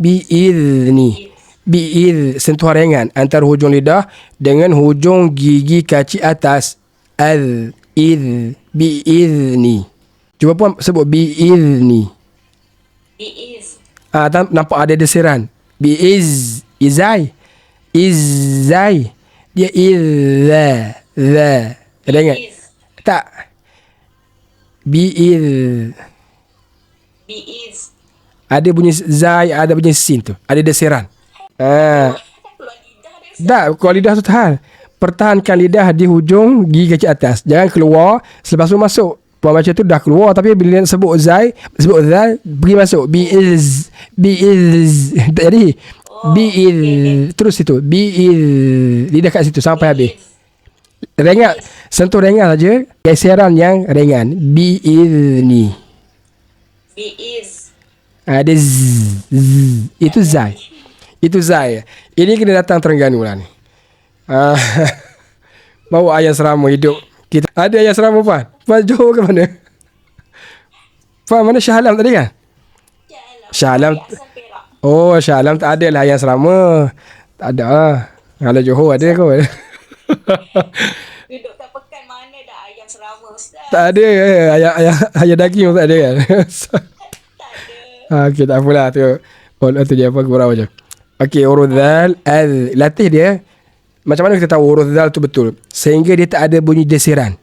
biizni biiz sentuh ringan antara hujung lidah dengan hujung gigi kaki atas. Az iz biizni cuba pun sebut biizni biiz. Ah nampak ada desiran. Biiz izai. Izai dia iza za. Ringan tak. Biiz ada bunyi zai ada bunyi sin tu. Ada deseran tak uh, kalau lidah tu tahan. Pertahankan lidah di hujung gigi ke atas. Jangan keluar. Selepas tu masuk. Puan macam tu dah keluar. Tapi bila sebut zai sebut zai pergi masuk. Bi is bi is. Jadi. Oh, bi is. terus situ. Bi is. Lidah kat situ sampai habis. Rengat, sentuh rengat saja. Keseran yang ringan. Bi ni. Ada ah, z, z, itu zai, itu zai. Ya. Ini kena datang Terengganu lah ni. Ah, bawa ayah seramu hidup. Kita ada ayah seramu Puan. Puan Johor ke mana? Puan mana Syahalam tadi kan? Syahalam. Oh, Syahalam tak ada lah ayah seramu. Tak ada. Ah. Kalau Johor ada kot. Serama Ustaz tak ada. eh. Ayam, ayam, ayam daging pun tak ada kan? Tak ada Okey, tak apalah tu. Oh, tu je apa kurang macam. Okey, huruf zal, al. Latih dia. Macam mana kita tahu huruf zal tu betul? Sehingga dia tak ada bunyi desiran.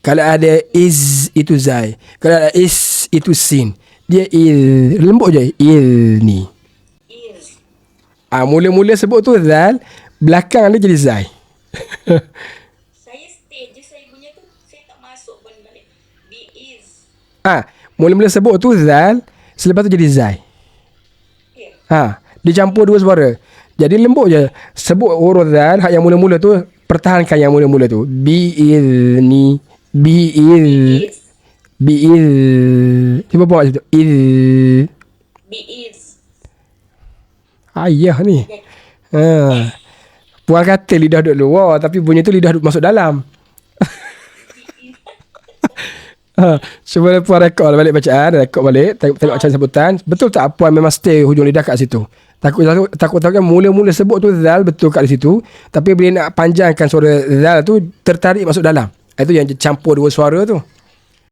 Kalau ada is itu zai. Kalau ada is itu sin. Dia il. Lembut je. Il ni. Ah, mula-mula sebut tu zal, belakang dia jadi zai. Ah, ha, mula-mula sebut tu zal, selepas tu jadi zai. Ha, dicampur dua suara. Jadi lembut je. Sebut huruf zal, hak yang mula-mula tu pertahankan yang mula-mula tu. Bi izni, bi iz, bi iz. Cuba buat macam tu. Iz. Bi iz. Ayah ni. Ha. Puan kata lidah duduk luar tapi bunyi tu lidah duduk masuk dalam cuba puan rekod balik bacaan, rekod balik, tengok, tengok macam sebutan. Betul tak puan memang stay hujung lidah kat situ? Takut takut takut kan mula-mula sebut tu zal betul kat situ, tapi bila nak panjangkan suara zal tu tertarik masuk dalam. Itu yang campur dua suara tu.